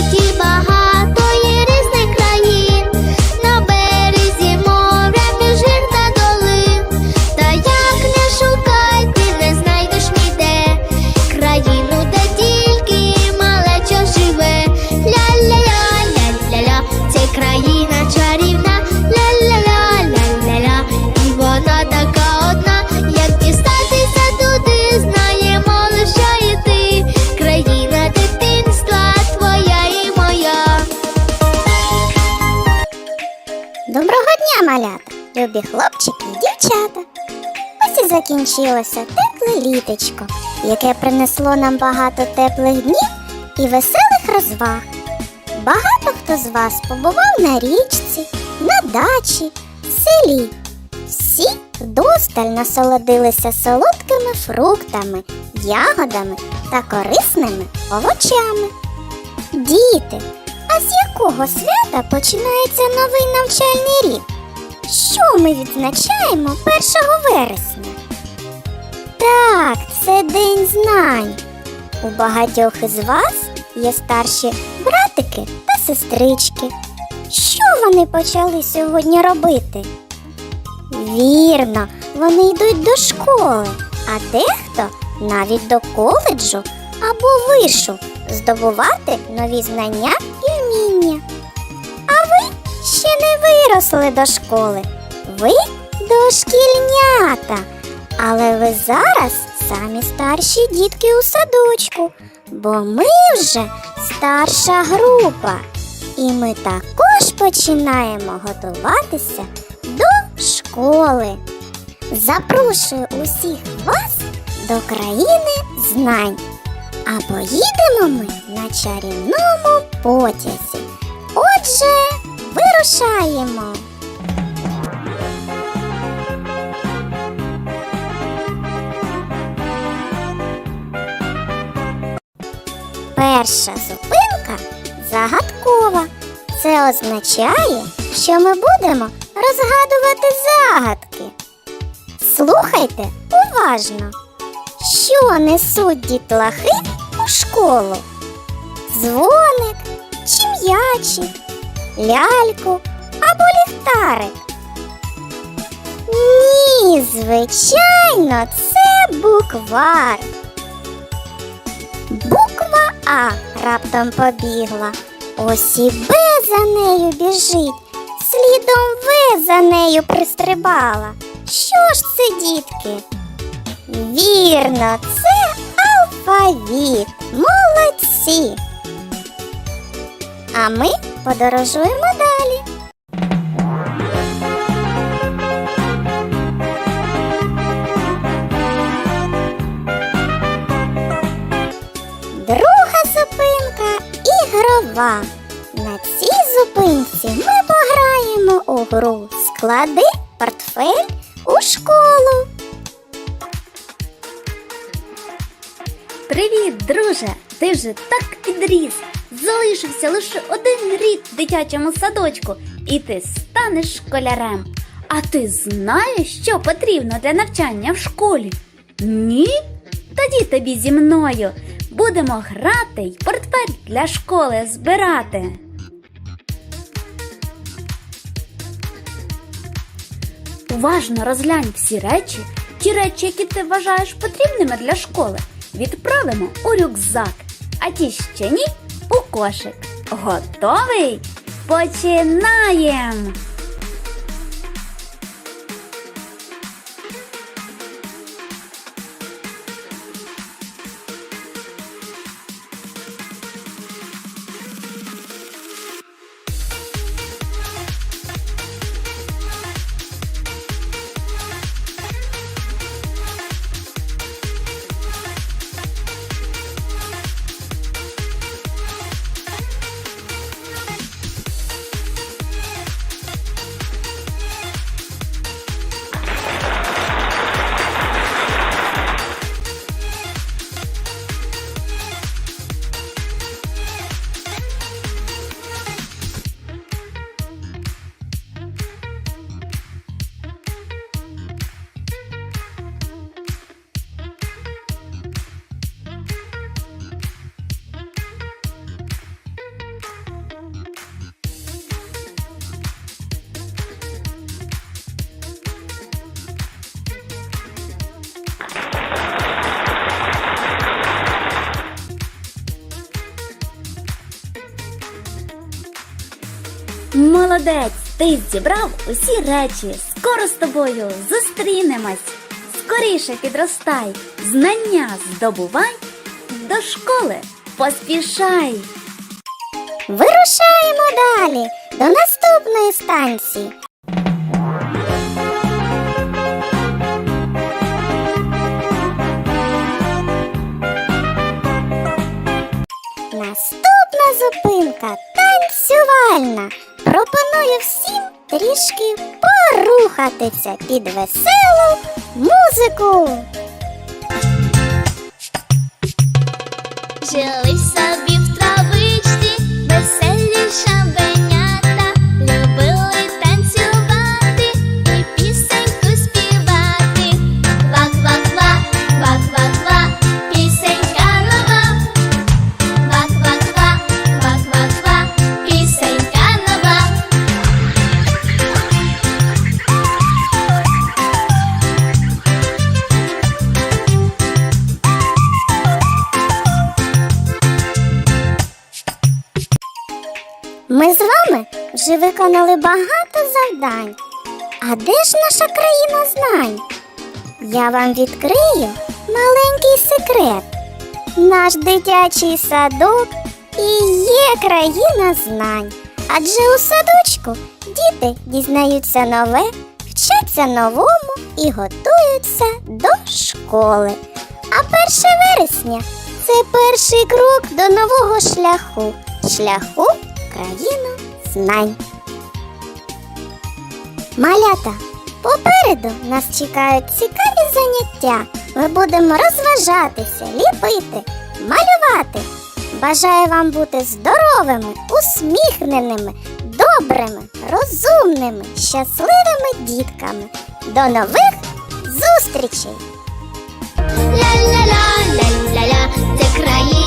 Iki любі хлопчики і дівчата. Ось і закінчилося тепле літочко, яке принесло нам багато теплих днів і веселих розваг. Багато хто з вас побував на річці, на дачі, в селі. Всі вдосталь насолодилися солодкими фруктами, ягодами та корисними овочами. Діти, а з якого свята починається новий навчальний рік? Що ми відзначаємо 1 вересня? Так, це День знань. У багатьох із вас є старші братики та сестрички. Що вони почали сьогодні робити? Вірно, вони йдуть до школи, а дехто навіть до коледжу або вишу здобувати нові знання виросли до школи. Ви дошкільнята. Але ви зараз самі старші дітки у садочку, бо ми вже старша група. І ми також починаємо готуватися до школи. Запрошую усіх вас до країни знань. А поїдемо ми на чарівному потязі. Отже, вирушаємо. Перша зупинка загадкова. Це означає, що ми будемо розгадувати загадки. Слухайте уважно, що несуть дітлахи у школу? Дзвоник чи м'ячик, ляльку або ліхтарик? Ні, звичайно, це буквар. Буква А раптом побігла. Ось і Б за нею біжить, слідом В за нею пристрибала. Що ж це, дітки? Вірно, це алфавіт. Молодці. А ми подорожуємо далі. Друга зупинка ігрова. На цій зупинці ми пограємо у гру Склади портфель у школу. Привіт, друже! Ти вже так підріс. Залишився лише один рік в дитячому садочку, і ти станеш школярем. А ти знаєш, що потрібно для навчання в школі? Ні? Тоді тобі зі мною будемо грати й портфель для школи збирати. Уважно розглянь всі речі, ті речі, які ти вважаєш потрібними для школи, відправимо у рюкзак, а ті ще ні у кошик. Готовий? Починаємо! Молодець! Ти зібрав усі речі. Скоро з тобою зустрінемось. Скоріше підростай, знання здобувай. До школи поспішай. Вирушаємо далі до наступної станції. Наступна зупинка танцювальна. Пропоную всім трішки порухатися під веселу музику. Жили собі в травичці, веселі Ми з вами вже виконали багато завдань. А де ж наша країна знань? Я вам відкрию маленький секрет. Наш дитячий садок і є країна знань. Адже у садочку діти дізнаються нове, вчаться новому і готуються до школи. А 1 вересня це перший крок до нового шляху шляху країну знань. Малята, попереду нас чекають цікаві заняття. Ми будемо розважатися, ліпити, малювати. Бажаю вам бути здоровими, усміхненими, добрими, розумними, щасливими дітками. До нових зустрічей! Ля-ля-ля, ля-ля-ля, це країна